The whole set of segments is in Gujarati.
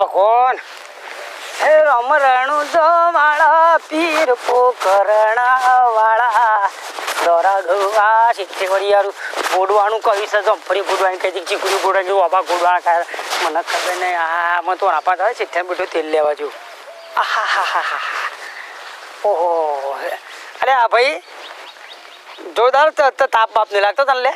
ભગવાન. હે રમરણું જો વાળા, પીર પોકરણા વાળા દોરા ગવા શીખે વળી યાર ગોડવાનું કહી છે જમફરી ગોડવાની કહી દીધી ગુરુ ગોડવાની જો આભા ગોડવાના ખાય. મને ખબર નહીં આ મને તો આપા થાય શીખે બેઠો તેલ લેવા જો આહા હા હા હા ઓહો. અરે આ ભાઈ, જોરદાર તાપ બાપ નહીં લાગતો તને લે?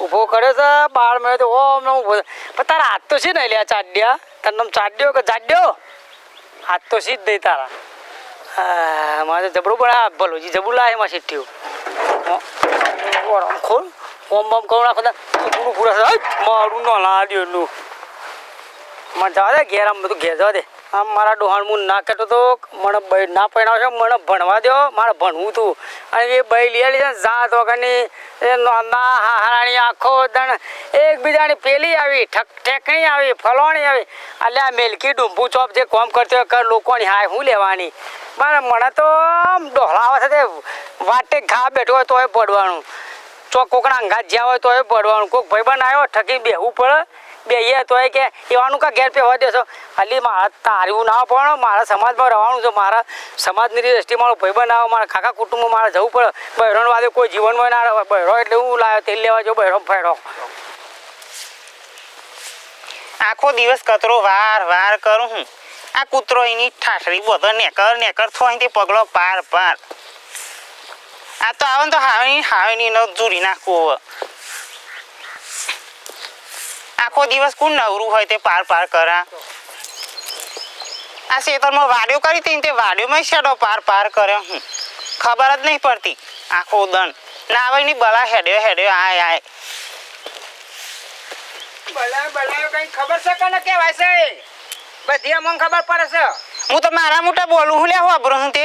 ઊભો કર્યો છે બાળ મેં તો ઓમ ને ઊભો પણ તારા હાથ તો છે ને લે ચાડ્યા? તારું નામ ચાડ્યો કે ચાડ્યો હાથ તો સીધ દઈ તારા. હા, મારે જબરું પણ આ ભલોજી જબરું લાવે એમાં સીટ્યું ખોલ. ઓમ બમ કહું નાખો પૂરું પૂરા છે મારું ન લાડ્યું મારે જવા દે ઘેર આમ બધું ઘેર જવા દે. આમ મારા ડોહાણમું ના કહેતો હતો મને બે ના પહેણાવશો મને ભણવા દો, મારે ભણવું તું. અને એ બે લઈ લીધા જાત વગરની, એ નોંધા હારાણી આખો દણ, એકબીજાની પેલી આવી, ઠક ઠેકણી આવી, ફલોણી આવી. એટલે આ મેલકી ડુંબુ ચોપ જે કોમ કરતી હોય લોકોની હાય, હું લેવાની? મારે, મને તો આમ ડોહલાવા સાથે વાટે ઘા બેઠો હોય તોય પડવાનું. ચોક કોકના અંગાત જ્યાં હોય તોય પડવાનું કોક ભાઈબંધ આવ્યો ઠકી બેહવું પડે. બેહીએ તોય કે, એવાનું કા ઘેર પે હોય દેશો ખાલી મારા તારવું ના પણ મારા સમાજમાં રહેવાનું છે. મારા સમાજની દ્રષ્ટિ મારો ભાઈબંધ આવે. મારા કાકા કુટુંબમાં મારે જવું પડે. બહેરોને વાદે કોઈ જીવનમાં ના રહે. બહેરો એટલે હું લાવ્યો તેલ લેવા જો બહેરો ફેરો આખો દિવસ કચરો વાર વાર કરું હું. આ કૂતરો એની ઠાઠરી બધો નેકર નેકર થો અહીંથી પગલો પાર પાર. આ તો આવે ને તો હાવણી હાવણી નો જુરી નાખવું આખો દિવસ કોણ નવરું હોય તે પાર પાર કરા? આ શેતરમાં વાડ્યો કરી હતી તે વાડ્યોમાં શેડો પાર પાર કર્યો હું ખબર જ નહીં પડતી. આખો દંડ ના આવે ની બલા હેડ્યો હેડ્યો આય આય. બલા બલા કઈ ખબર છે કે કેવાય છે? બધી અમને ખબર પડે છે. હું તો મારા મોટા બોલું હું લે હોબરો હું તે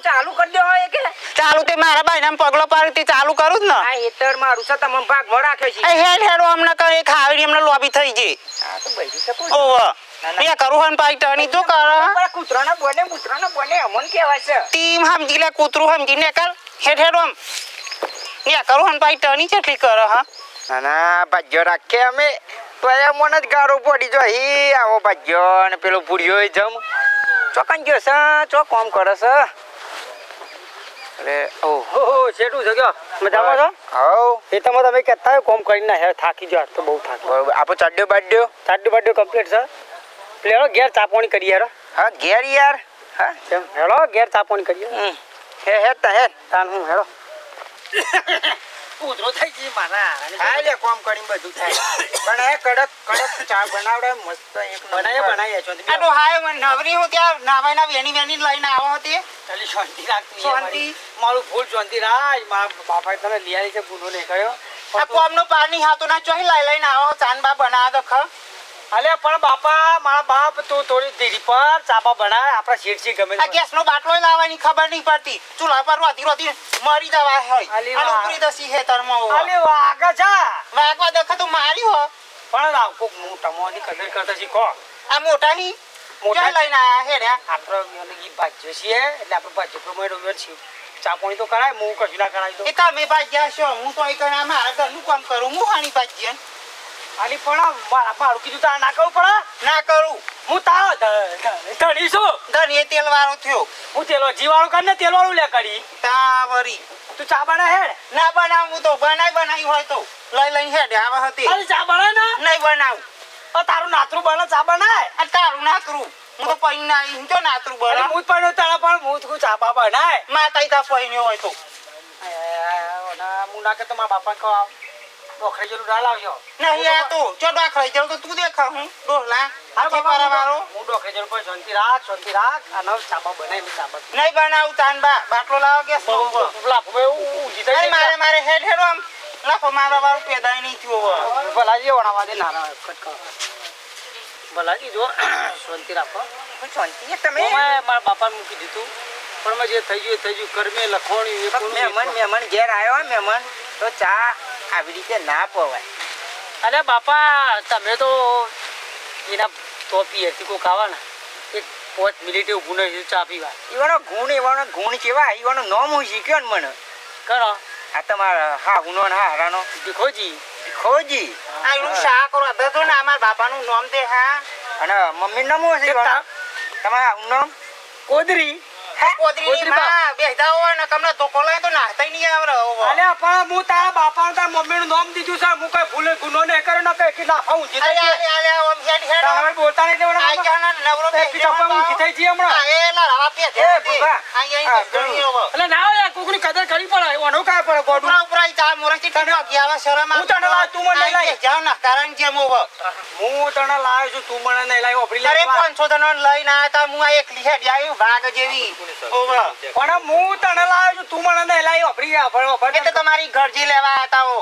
આવું ચાલુ કરી દો હોય કે? ચાલુ તે મારા ભાઈ પગલો પાડી તે ચાલુ કરું જ ને. આ હેતર મારું છે તમને ભાગ રાખ્યો છે. હેડ હેડો અમને કઈ ખાવડી અમને લોબી થઈ ગઈ. આ તો બધી શકો મેં કરું હન પાઈ ટણી તો કર કૂતરાના બોને કૂતરાના બોને અમન કહેવાય છે. ટીમ સમજી લે કૂતરું સમજી કર હેડ હેડો આમ. મેં કરું હન પાઈ ટણી કેટલી કર હા. ના ના ભાજ્યો રાખીએ અમે. તો એ મને જ ગારો પડી જો હી આવો ભાજ્યો ને પેલો પૂડ્યો જમ. ચોકન ગયો છે ચો કોમ કરે છે. અરે ઓ હો હો શેઠું છે ગયો. મજામાં છો? હવ એ તમે તમે કહેતા કોમ કરીને હે થાકી ગયો તો બહુ થાકી બરોબર. આપણો ચાડ્યો બાડ્યો? સાડુ બાડુ કમ્પ્લીટ છે. પેલો ઘેર ચાપોણી કરીએ યાર હા ઘેર યાર. હા. કેમ? હેલો ઘેર ચાપોણી હમ. હે હે તા હે. તાન હું હેરો ઉધરો થઈ ગઈ મારા. હા લે કોમ કરીને બધું થાય. પણ એ કડક કડક ચા બનાવડે મસ્ત એક બનાય બનાય છો આ તો હાય મને નવરી હું ત્યાં નાવાઈ ના વેની વેની લઈને આવો હતી. ચાલી શાંતિ રાખતી શાંતિ. મારું ફૂલ શાંતિ રાજ. મારા બાપા તને આવી છે ગુનો નહીં કર્યો આ કોમનું પાણી હાથો ના ચોહી લઈ લઈને આવો ચાંદબા બનાવો તો ખ અલે પણ બાપા મારા બાપ તું થોડી ધીરી પર ચાપા બનાય. આપણા શેઠસી ગમે આ ગેસ નો બાટલો લાવવાની ખબર નહીં પડતી. ચૂલા પર રોતી રોતી મરી જવા હોય. અલી અને. ઉપરી દસી હેતરમાં હોવા. અલે વાગે જા. વાગવા દખા તું મારી હો. પણ લાવ કોક મોટા મોની કદર કરતા શીખો. આ મોટા ની મોટા લઈને આયા હેડ્યા આપણે ગી ભાજ્યો છીએ એટલે આપણે ભાજ્યો પ્રમાણે રોવ્યો છીએ. ચાપોણી તો કરાય હું કશું ના કરાય તો. એ તમે ભાજ્યા છો. હું તો અહીં કણા મારા ઘરનું કામ કરું હું હાની ભાગ્યા ખાલી પણ મારા કીધું તારે ના કરવું પડે? ના કરું. હું તારો ધણી છું. ધણી તેલ વાળો થયો. હું તેલો જીવાળું કર ને તેલ વાળું લે કરી. તા વરી તું ચા બના હેડ. ના બનાવ હું તો બનાવી બનાવી હોય તો. લઈ લઈ હેડ આવા હતી. અરે ચા બના ના? નહીં બનાવું. અ તારું નાતરું બને ચા બનાય અ તારું નાતરું. હું તો પૈન ના હું તો નાતરું બના. હું પણ તારા પણ હું તું ચા બા બનાય. માતા તા પૈન્યો હોય તો. ઓના મુના કે તો મારા બાપા કહો નોકરી જેવું ના લાવજો નહીં આ તો જો દાખલાઈ જાવ તો તું દેખા હું. ડોહલા હા આજે બાપા હું ડોકરી જેવું કોઈ શાંતિ રાખ શાંતિ રાખ. અને ચા બા બનાય મેં ચા નહીં બનાવું તાન બા બાટલો લાવો ગેસ લાફો મેં ઊંઘી થઈ મારે મારે હેડ હેડો આમ. લાખો મારા વાળું પેદાય નહીં થયું ભલાજી વણાવા દે નાના કટકા ભલાજી જો શાંતિ રાખો. શાંતિ તમે? મારા બાપાને મૂકી દીધું. પણ જે થઈ ગયું થઈ ગયું. કર્મે લખોણી મહેમાન મહેમાન ઘેર આવ્યો મહેમાન. તો ચા આવી રીતે ના પવાય. અરે બાપા તમે તો એના ટોપી હતી કોક આવવાના એક પાંચ મિનિટે ઊભું નહીં ચા પીવા. એવાનો ગુણ એવાનો ગુણ કેવા? એવાનો નામ હું શીખ્યો ને મને. કરો. આ તમારા હા ઉનો ને હા હરાનો. દીખોજી દીખોજી આ એનું શા કરો. અધર તો ને અમારા બાપાનું નામ દે હા. અને મમ્મી નામ શું છે તા- તમારા નામ કોદરી. કોદરીની માં બેસતા હોય ને તમને ધોકો તો નાસ્તાય નહીં આવડે હવે. પણ હું તારા બાપા તારા મમ્મીનું નામ દીધું છે. હું કઈ ભૂલે ગુનો નહીં કર્યો ને કઈ અલે, અલે, અલે, ઓમ હેડ, હેડ. તારા બોલતા નહીં આ દેવાના ક્યાં ના નવરો બેસી પીછા પર ઊંચી થઈ જઈ હમણાં. હા, એ લા, રવા પે, દે. ભૂખા. હા, ના કોકની કદર કરી પડે. ઓનો કાય પડે ગોડું. તાર મોરથી ગયા હવે શરમ હું તને લાવ, તું મને લઈ લાવ. જાઓ ને, કારણ જેમ હવે. હું તને લાવ્યો છું તું મને નહીં લાવ્યો આપણી અરે લેવા. પાંચસો લઈ ના આયા તા, હું આ એકલી હેડ આવ્યો, વાઘ જેવી. ઓવે. પણ હું તને લાવ્યો છું તું મને નહીં લાવ્યો આપણી આપણી આપણી. એ તો તમારી ઘરજી લેવા આયા તા હો.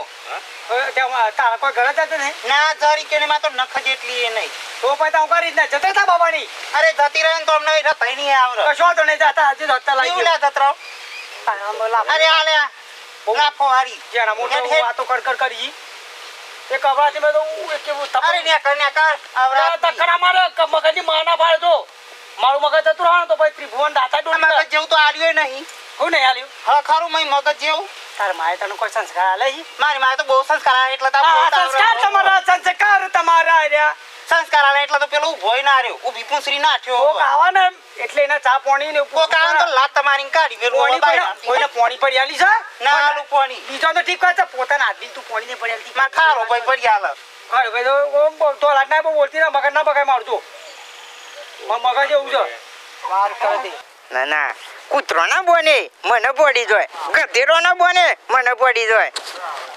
તારા કોઈ ઘરે જતો નહીં ના જરી કે માં તો નખ જેટલી એ નહીં તો પછી હું કરી ના જતા હતા બાબાની અરે જતી રહે ને તો અમને રતાઈ નહીં આવડે કશો તો નહીં જતા હજી ધોતા લાગી કેવું જતરો? અરે આ લાફો હારી. જેના મોટો. વાતો કર કર કરી. એ કપડાથી મે તો એક કે તપ- ને કર ને કર આવરા તકરા મારે મગજની માના પાડે તો મારું મગજ જતું રહો તો ભાઈ ત્રિભુવન દાતા આ મગજ જેવું તો આડ્યું નહીં. હું નહીં આલ્યું હા ખરું મય મગજ જેવું. તાર માએ તને કોઈ સંસ્કાર આલે મારી માએ તો બહુ સંસ્કાર એટલે તો આ આ બોલતા સંસ્કાર તમારા સંસ્કાર તમારા રહ્યા સંસ્કાર આલે એટલે તો પેલું ભોય ના રહ્યો. ઊભી પૂંસરી ના થયો કોક આવા ને એટલે એના ચા પાણી ને કોક આવે તો લાત તમારી કાઢી મેલું પોણી પડ્યા- કોઈને પોણી પડી આલી છે? ના આલું પોણી. બીજો તો ઠીક છે પોતાના હાથથી તું પોણી ને પડી આલતી માં ખારો ભાઈ પડી આલે. ખારો ભાઈ તો ઓમ તો લાટ ના બોલતી ના મગજ ના બગાય મારતું મ- મગજ એવું છે. વાત કરતી ના ના કૂતરો ના બોને મને પડી જોય. ગધેરો ના બોને મને પડી જોય.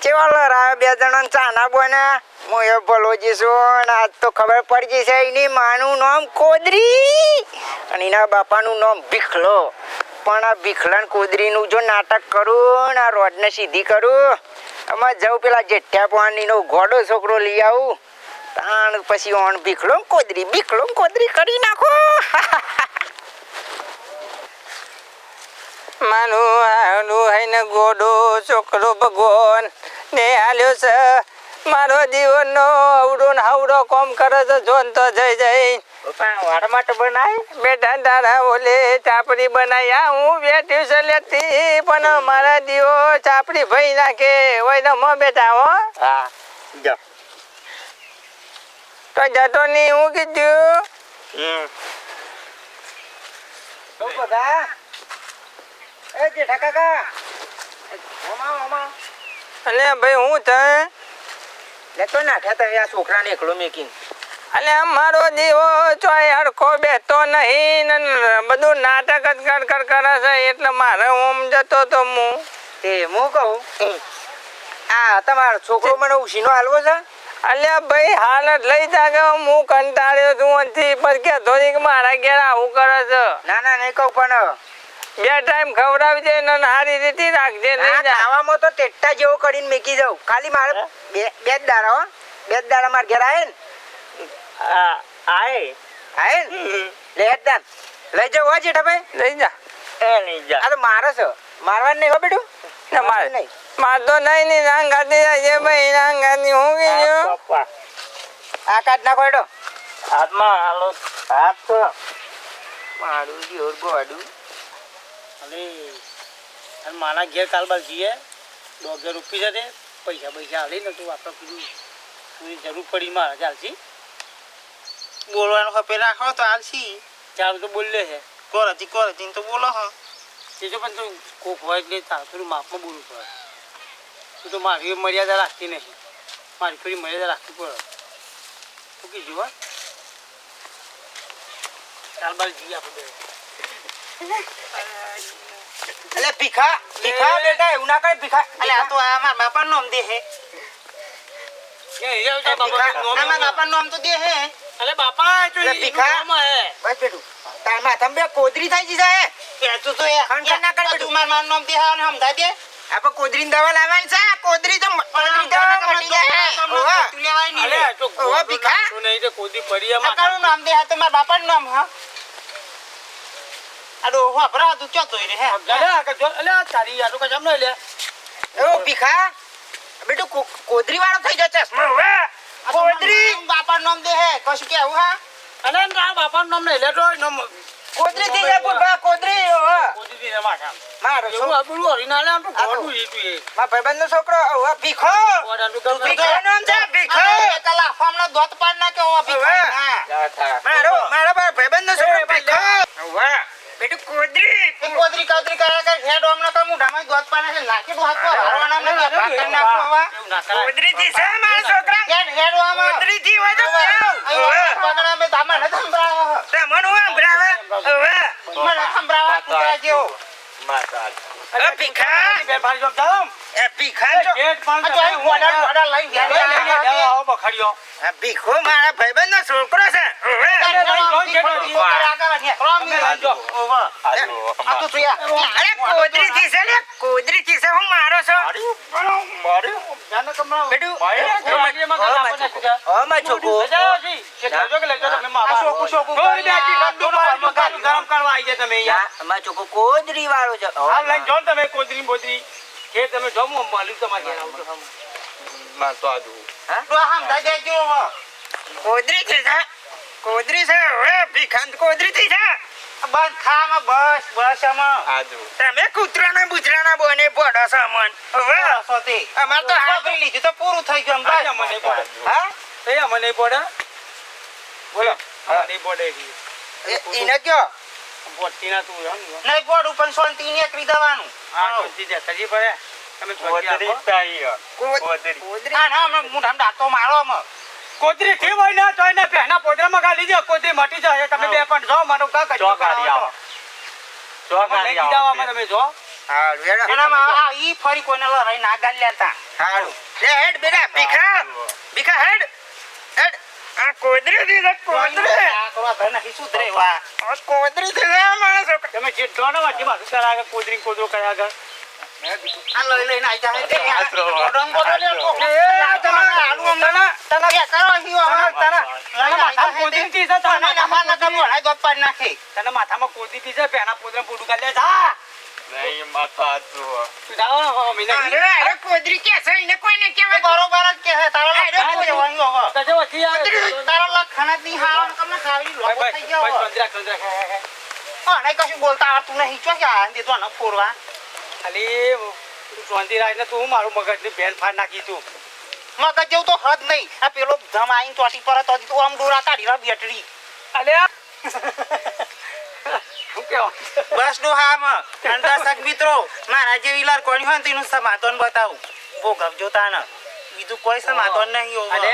કેવા લરા બે જણા ચા ના બોને? હું એ ભલો છું આજ તો ખબર પડી જશે, એની માનું નામ કોદરી. અને એના બાપાનું નામ ભીખલો. પણ આ ભીખલા ને કોદરીનું જો નાટક કરું, ને આ રોડને સીધી કરું આમાં જવું પેલા જેઠ્યા પાણીનો ગોડો છોકરો લઈ આવું. તાણ પછી ઓણ ભીખલો કોદરી ભીખલો કોદરી કરી નાખો. માનું આનું હઈને ગોડો છોકરો ભગવાન ને આલ્યો છે. મારો જીવનનો અવડો ને હવડો કોમ કરે છે જોન તો જઈ જઈ વાળ માટે બનાય? બેટા તારા ઓલે ચાપડી બનાયા હું બેઠી છે લેતી પણ મારા દીવો ચાપડી ભઈ નાખે. હોય ને મો બેટા હો. હા. જો. તો જતો નહીં હું કીધું? હમ. તો બધા એ જેઠા કાકા. ઓમા ઓમા અને ભાઈ હું થાય? લે તો નાખ્યા તમે આ છોકરાને એકલો મેકીને. અને મારો દીવો ચોય હરખો બેસતો નહીં બધું નાટક જ કર કર કરે છે એટલે મારે ઓમ જતો તો હું તે હું કહું? આ તમારો છોકરો મને ઉશીનો હાલવો છે? અલ્યા ભાઈ હાલ જ લઈ જાગે હું કંટાળ્યો છું પર કે થોડીક મારા ઘેર આવું કરે છે. ના ના નહીં કહું પણ બે ટાઈમ ખવડાવી દે ને સારી રીતે રાખજે જા. ખાવામાં તો ટેટ્ટા જેવો કરીને મેકી જાઉં ખાલી મારે બે બે જ દાડા હો. બે જ દાડા મારા ઘેર આવે ને. આય. આય ને? લે દાન. લઈ જાવ જેઠા ભાઈ. લઈ જા. એ લઈ જા. આ તો મારે છે. મારવાનું નહીં હો બેટું? ના માર. નહીં. માર તો નહીં ની નાંગાતી જાય ભાઈ નાંગાતી હું કીધું આ કાઢ નાખો હેડો. હાથમાં હાલો. હાથ તો. મારું જોર ગોડું અલે અને મારા ઘેર કાલ બાર જઈએ ડોગર રૂપી છે તે. પૈસા પૈસા હાલી નતું તું આપણે કીધું પૂરી જરૂર પડી મારા ચાલશી બોલવાનું ખપે રાખો તો હાલશી ચાલ તો બોલે છે કોરતી કોરતી તો બોલો હા. તે જો પણ તું કોક હોય એટલે તાર થોડું માપમાં બોલવું પડે. તું તો મારી મર્યાદા રાખતી નહીં. મારી થોડી મર્યાદા રાખવી પડે. તું કીધું હા. ચાલ બાર જઈએ આપણે એટલે ભીખા ભીખા બેટા એવું ના કરે ભીખા અલે આ તો આ મારા બાપા, નોમ દે હે અલે બાપા એ તો અલે એનું ભીખા. નામ હે. બસ બેટું તાર માથામાં બે કોદરી થાય તું તો ખંડ ના કર. તું મારા માનું નામ દે સમજાય દે આપણે કોદરીની દવા લાવવાની છે કોદરી તો કોદરી તો મટી જાય ઓવા. તું લેવાય નહીં અલે, તો ઓવા, ભીખા. નાખતો નહીં તે કોદી પડી આ. નામ દે હા તો મારા બાપાનું નામ હા આ wah berat તું contoh ini heh. હે ada, kejual કે cari આટલું કશું આમ નહીં લે. ઓ ભીખા બેટું કો- કોદરી વાળો થઈ જાય ચશ્મા હવે તો કોદરી મારું બાપાનું નામ દે હે કશું કેવું હા અલે, તારા બાપાનું નામ નહીં લેતો, એનો મ- કોદરી થી જા બુઢા કોદરી ઓહો. કોદરી છે માથામાં. મારો છોકરો આ પેલું હરીના લે, આમ તો આ તો- ગોળું હતું એ. મારા ભાઈબંધનો છોકરો ઓહો, ભીખો તે. ભીખાનું નામ છે ભીખો પેલા લાફામનો દોત પાડ ના કે. હા. મારો મારા બા ભાઈબંધનો છોકરો ભીખો ઓહો. બેટું કોદરી કોદરી કાદરી કર્યા કરે, હેડ હમણાં કાં મોઢામાં દોત પાડ નાખે, નાખી દો હાથ પર, હારવાના ને ભાકર નાખો હવા. ના કરાય. કોદરી થી છે મારા છોકરા હેડ, હેડ હવામાં. કોદરી થી હોય તો હવે, કેવું? પકડા મેં ધામા નથી સંભળાવો. તમને હું સંભળાવે? ઓહો. મને સંભળાવા કૂતરા જેવો. અરે ભીખા? ભાઈ જોબ. એ ભીખા ગેટ પાંચ લઈ આવો બખાડ્યો. આ ભીખો મારા ભાઈબંધનો છોકરો છે. ઓવા. આ તો તું અરે કોદરી થી છે લે કોદરી થી છે? હું મારો છો. લઈ જી. તમે પાણી ગરમ કરવા આવી જાય તમે અહીંયા. અમાર ચોકો કોદરી વાળો છે. હાલ લઈને જો તમે કોદરી બોદરી. કે તમે જાઓ હું તમારે ઘેર આવું તો. તું આ સમજાઈ દેજો. કોદરી છે કોદરી છે ઓએ ભીખાન કોદરી થી છે. બસ ખામાં બસ બસ આમાં. તમે કૂતરાના બુજરાના બોને પડો સામાન હવે ઓવે અમાર તો હાંભળી લીધું તો પૂરું થઈ ગયું હા, બસ. મને પડે. હા? એ અમને નહીં પડે. બોલો. અમને નહીં પડે કયો બોટીના તું નહીં પડું પણ શાંતિ નીકળી દેવાનું હા શાંતિ સજી પડે. તમે. કોદરી કોદરી હા ના હમણાં મોઢામાં દાંતો મારો આમાં. કોદરી થી હોય ને તો એને પહેના પોદરામાં ગાલી દે કોદરી મટી જાય. તમે બે પણ જો મારો કા કજો કરાવો છો. મને કીધા આમાં તમે જો. હારું હેડો. એનામાં આ ઈ ફરી કોઈને લડાઈ ના ગાલ્યા તા. હારું. લે હેડ બેટા ભીખા. ભીખા હેડ. હેડ. આ કોદરી થી છે કોદરી આ કરવા ઘર નથી સુધરે વા. આ કોદરી થી છે મારા તમે જે જો ને વાંચી બાજુ કરાવે કોદરી કોદરો કર્યા આગળ આ લઈ લઈને આઈ જાય તે આ ગોડમ લે કોક. આ તમારે આલુ અમને ના. એ કરો ઈ હવે. તને લઈને માથામાં આઈ કોદરી જાય થી છે તે. તને ના, પાડી નાખી. તને માથામાં કોદરી થી છે પહેના પોદરા પોડું કાઢી લે જા તું જાઓ ને હવે મહિને અરે અરે કોદરી કે છે એને કોઈને એ બરોબર જ કે હે. તારા લખણ જ કહેવાય હવે. તજે વચ્ચે યાર તારો નહીં હારો ને તમને ખાવી લોબો થઈ ગયો ભાઈ હવે. ચંદ્રા હા નહીં કશું બોલતા આવડતું નહીં. ચો કે આ દે તો ન ફોરવા ખાલી તું શાંતિ રાખ ને તું મારું મગજની બેન ફાડ નાખી તું. મગજ જેવું તો હદ નહીં. આ પેલો ધમ આઈને ચોટી પર તો આમ ડોરા કાઢી રહ્યો બેટરી. અલે શું કેવું બસનું હા દર્શક મિત્રો મારા જે વિલાર કોણ હોય તેનું સમાધાન બતાવું. ભોગવજો તાને બીજું કોઈ સમાધાન નહીં અલે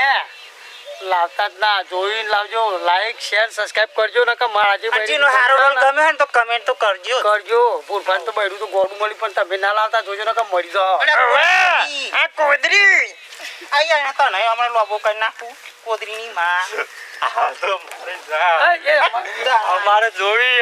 લાવતા જ ના જોઈને લાવજો લાઈક શેર સબસ્ક્રાઇબ કરજો ને કે મારા જે હજીનો હારો રોલ ગમે હે તો કમેન્ટ તો કરજો કરજો. ભૂરભાન તો બૈરું તો ગોડું મળી પણ તમે ના લાવતા જોજો ને કે મરી જાવ આ કોદરી. અહીંયા આઈ તો નહીં હમણાં લોબો કરી નાખું. કોદરીની માં. એ, જા અમારે જોવી